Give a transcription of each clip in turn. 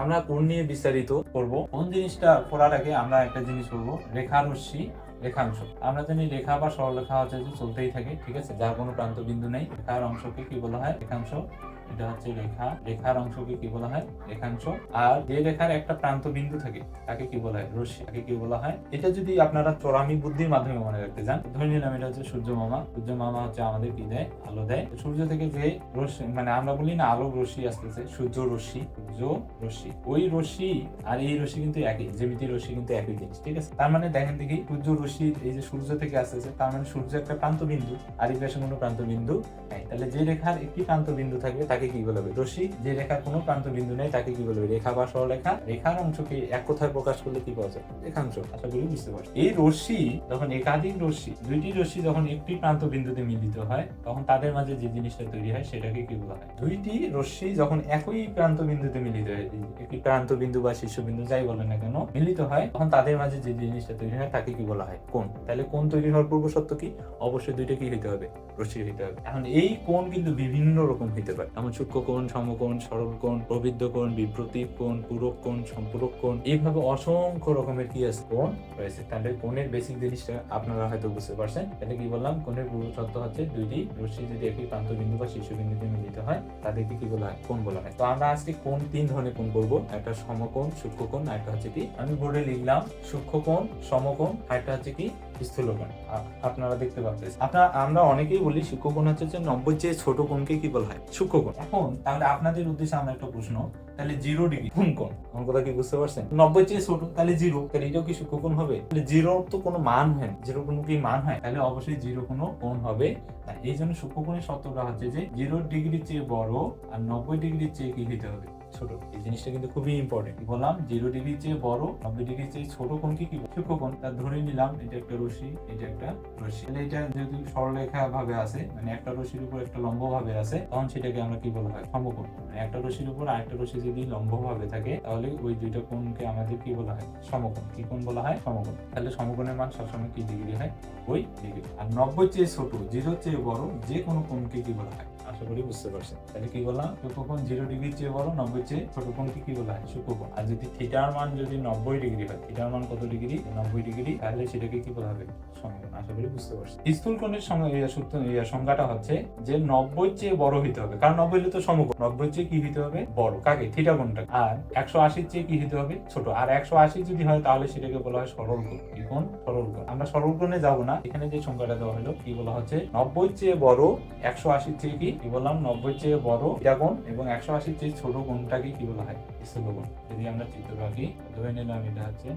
আমরা কোন নিয়ে বিস্তারিত করব? কোন জিনিসটা করার আগে আমরা একটা জিনিস করব? রেখা রশ্মি। রেখাংশ আমরা জানি রেখা বা সরলরেখা হচ্ছে যে চলতেই থাকে, ঠিক আছে? যার কোনো প্রান্ত বিন্দু নেই। রেখার অংশকে কি বলা হয়? রেখাংশ এটা হচ্ছে রেখা রেখার অংশকে কি বলা হয়? রেখাংশ আর যে রেখার একটা প্রান্ত বিন্দু থাকে, তাকে কি বলা হয়? রশ্মি। তাকে কি বলা হয়? এটা যদি আপনারা চোরামি বুদ্ধির মাধ্যমে মনে রাখতে চান, ধরে নিলাম এটা হচ্ছে সূর্য মামা। সূর্য মামা হচ্ছে আমাদের কি দেয়? আলো দেয়। সূর্য থেকে যে রশ্মি মানে আমরা বলি না আলো রশ্মি আসতেছে, সূর্য রশ্মি। সূর্য রশ্মি। ওই রশ্মি আর এই রশ্মি কিন্তু একই জ্যামিতি রশ্মি কিন্তু একই জিনিস, ঠিক আছে? তার মানে দেখেন দেখি, সূর্য রশ্মি এই যে সূর্য থেকে আসতেছে, তার মানে সূর্য একটা প্রান্ত বিন্দু আর এই কোনো প্রান্ত বিন্দু নেই। তাহলে যে রেখার একটি প্রান্ত বিন্দু থাকবে তাকে কি বলবে রশ্মি যে রেখার কোনো প্রান্ত বিন্দু নেই, তাকে কি বলবে রেখা বা সরলরেখা রেখার অংশকে এক কথায় প্রকাশ করলে কি পাওয়া যায়? রেখাংশ আশা করি বুঝতে পারছি। এই রশ্মি যখন একাধিক রশ্মি, দুইটি রশ্মি যখন একটি প্রান্ত বিন্দুতে মিলিত হয়, তখন তাদের মাঝে যে জিনিসটা তৈরি হয়, সেটাকে কি বলা হয়? দুইটি রশ্মি যখন একই প্রান্ত বিন্দুতে মিলিত হয় একটি প্রান্ত বিন্দু বা শীর্ষবিন্দু, যাই বলেন না কেন, মিলিত হয়, তখন তাদের মাঝে যে জিনিসটা তৈরি হয়, তাকে কি বলা হয়? কোণ? তাহলে কোণ তৈরি হওয়ার পূর্ব সত্য কি? অবশ্যই দুইটা কি হইতে হবে? রশ্মি হইতে হবে। এখন এই কোণ কিন্তু বিভিন্ন রকম হইতে পারে। যেমন সূক্ষ্ম কোণ, সমকোণ, সরল কোণ প্রবৃদ্ধ কোণ বিপ্রতীপ কোণ, পূরক কোণ, সম্পূরক কোণ, এইভাবে অসংখ্য রকমের কি আছে? কোণ রয়েছে। তাহলে কোণের বেসিক জিনিসটা আপনারা হয়তো বুঝতে পারছেন। তাহলে কি বললাম? কোণের পূর্ব সত্য হচ্ছে দুইটি রশ্মি যদি একটি প্রান্ত বিন্দু বা শীর্ষবিন্দুতে মিলিত হয়, তাদেরকে কি বলা হয়? কোণ বলা হয়। তো আমরা আজকে কোণ তিন ধরনের কোণ করব। একটা সমকোণ সূক্ষ্মকোণ আর একটা হচ্ছে কি? আমি বোর্ডে লিখলাম সূক্ষ্মকোণ সমকোণ, আর একটা হচ্ছে কি স্থূলকোণ আপনারা দেখতে পাচ্ছেন আপনারা, আমরা অনেকেই বলি সূক্ষ্মকোণ হচ্ছে যে নব্বই চেয়ে ছোট কোণকে কি বলা হয়? সূক্ষ্মকোণ। এখন তাহলে আপনাদের উদ্দেশ্যে আমরা একটা প্রশ্ন, তাহলে জিরো ডিগ্রি কোন কোণ? আমার কথা কি বুঝতে পারছেন? নব্বই চেয়ে ছোট, তাহলে জিরো। তাহলে এটাও কি সূক্ষ্মকোণ হবে? তাহলে জিরো তো কোনো মান হয় না। জিরো কোনো কি মান হয়? তাহলে অবশ্যই জিরো কোনো কোণ হবে এই জন্য সূক্ষ্মকোণের সত্যটা হচ্ছে যে জিরো ডিগ্রির চেয়ে বড় আর নব্বই ডিগ্রির চেয়ে কি হতে হবে? ছোট। এই জিনিসটা কিন্তু খুবই ইম্পর্টেন্ট বললাম জিরো ডিগ্রির চেয়ে বড়, নব্বই ডিগ্রির চেয়ে ছোট কোণ কি কি? সূক্ষ্মকোণ। তা ধরে নিলাম, এটা একটা রশ্মি, এটা একটা রশ্মি। তাহলে এটা যদি সরলরেখা ভাবে আছে মানে একটা রশ্মির উপর একটা লম্ব ভাবে আছে, তখন সেটাকে আমরা কি বলা হয় সমকোণ। মানে একটা রশ্মির উপর আরেকটা রশি যদি লম্ব ভাবে থাকে, তাহলে ওই দুইটা কোণকে আমাদের কি বলা হয়? সমকোণ। কি কোণ বলা হয়? সমকোণ। তাহলে সমকোণের মান সবসময় কি ডিগ্রি হয়? ওই ডিগ্রি আর নব্বই চেয়ে ছোট জিরো চেয়ে বড়, যে কোনো কোণকে কি বলা হয়? আশা করি বুঝতে পারছেন। তাহলে কি বললাম? সূক্ষ্মকোণ জিরো ডিগ্রির চেয়ে বড় নব্বই চেয়ে ছোট কি বলা হয় সূক্ষ্মকোণ আর যদি থিটার মান যদি নব্বই ডিগ্রি হয় থিটার মান কত ডিগ্রি নব্বই ডিগ্রি তাহলে সেটাকে কি বলা হবে? আশা করি বুঝতে স্থূল কোণের সংজ্ঞাটা হচ্ছে যে নব্বই চেয়ে বড় হইতে হবে। কারণ নব্বই তো সমকোণ। নব্বই চেয়ে কি হইতে হবে? বড়। কাকে? থিটা কোণটা আর একশো আশির চেয়ে কি হইতে হবে? ছোট। আর একশো আশি যদি হয়, তাহলে সেটাকে বলা হয় সরল কোণ। সরল কোণ। আমরা সরল কোণে যাব না। এখানে যে সংখ্যাটা দেওয়া হলো, কি বলা হচ্ছে? নব্বই চেয়ে বড়, একশো আশির চেয়ে কি? বললাম নব্বই চেয়ে বড় থিটা কোণ এবং একশো আশির চেয়ে ছোট কোণটাকে কি বলা হয়? স্থূলকোণ যদি আমরা চিত্র আঁকি ধরে নিলাম এটা হচ্ছে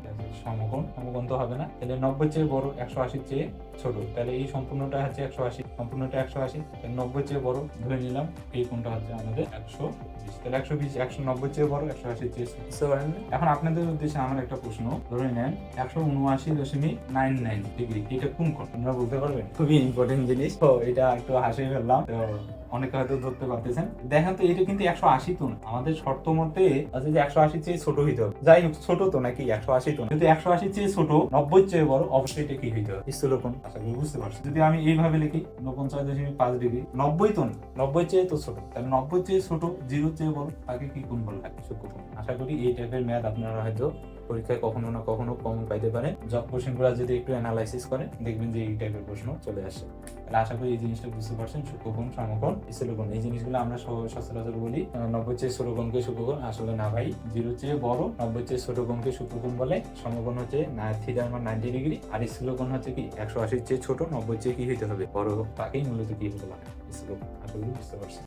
সমকোণ সমকোণ তো হবে না। তাহলে নব্বই চেয়ে বড় একশো আশির চেয়ে ছোট। তাহলে এই সম্পূর্ণটা হচ্ছে একশো আশি। সম্পূর্ণটা একশো আশি। নব্বই চেয়ে বড় ধরে নিলাম এই কোণটা হচ্ছে আমাদের একশো বিশ। তাহলে একশো বিশ একশো নব্বই চেয়ে বড় একশো আশির চেয়ে বুঝতে পারেন এখন আপনাদের উদ্দেশ্যে আমার একটা প্রশ্ন। ধরে নেন একশো উনআশি দশমিক নাইন নাইন ডিগ্রি। এটা কোন কোণ? আপনারা বলতে পারবেন খুবই ইম্পর্টেন্ট জিনিস। তো এটা একটু হাসি ফেললাম। তো অনেকে হয়তো ধরতে পারতেছেন। দেখেন তো, এটা কিন্তু একশো আশি তো না আমাদের শর্ত মতে আছে যে একশো আশির চেয়ে ছোট হইতে হবে। যাই হোক, ছোট তো নাকি একশো আশি তো না। যদি একশো আশির চেয়ে ছোট নব্বই চেয়ে বড় অবশ্যই এটা কি হইতে হবে? স্থূলকোণ আশা করি বুঝতে পারছি। যদি আমি এইভাবে লিখি উনপঞ্চাশ দশমিক পাঁচ ডিগ্রি, নব্বই তো না নব্বই চেয়ে তো ছোট। তাহলে নব্বই চেয়ে ছোট জিরো চেয়ে বড়, তাকে কি কোণ বলা হয়? আশা করি এই টাইপের ম্যাথ আপনারা হয়তো পরীক্ষায় কখনো না কখনো কম পাইতে পারে। জব কোশ্চেনগুলো যদি একটু অ্যানালাইসিস করেন দেখবেন যে এই টাইপের প্রশ্ন চলে আসে। আশা করি এই জিনিসটা বুঝতে পারছেন। সূক্ষ্মকোণ সমকোণ, স্থূলকোণ। এই জিনিসগুলো আমরা সচরাচর বলি নব্বই চেয়ে কোণকে সূক্ষ্মকোণ আসলে না ভাই, জিরো চেয়ে বড়, নব্বই চেয়ে কোণকে সূক্ষ্মকোণ বলে? সমকোণ হচ্ছে থিটার মান নাইনটি ডিগ্রি, আর স্থূলকোণ হচ্ছে কি, একশো আশির চেয়ে ছোট, নব্বই চেয়ে কি হইতে হবে? বড় তাকেই মূলত কি হয় স্থূলকোণ। আশা করি বুঝতে পারছেন।